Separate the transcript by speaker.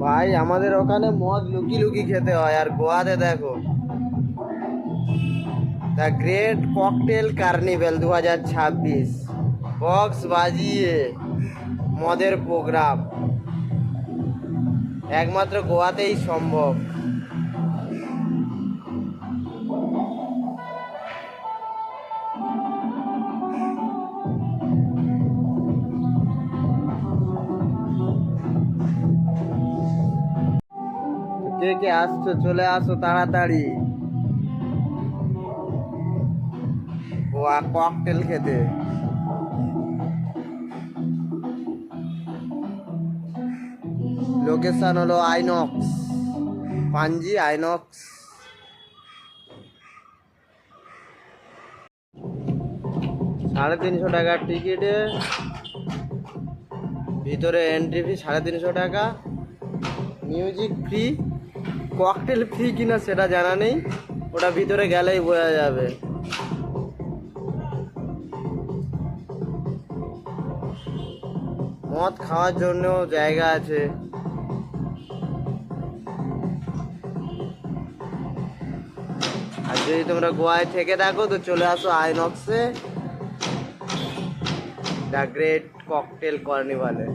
Speaker 1: ভাই, আমাদের ওখানে মদ লুকি লুকি খেতে হয়, আর গোয়াতে দেখো। দ্য গ্রেট ককটেল কার্নিভেল দু হাজার ছাব্বিশ। বক্স বাজিয়ে মদের প্রোগ্রাম একমাত্র গোয়াতেই সম্ভব। কে আসছো, চলে আসো তাড়াতাড়ি। গোয়া ককটেল খেতে। লোকেশন হলো আইনক্স। পাঞ্জি আইনক্স। সাড়ে তিনশো টাকার টিকিটে। ভিতরে এন্ট্রি ফি সাড়ে তিনশো টাকা। মিউজিক ফ্রি ককটেল ফ্রি কিনা সেটা জানা নেই। ওটা ভিতরে গেলেই বোঝা যাবে। মদ খাওয়ার জন্য জায়গা আছে। আর যদি তোমরা গোয়ায় থেকে থাকো তো চলে আসো আইনক্সে। The great cocktail কর্নিভালে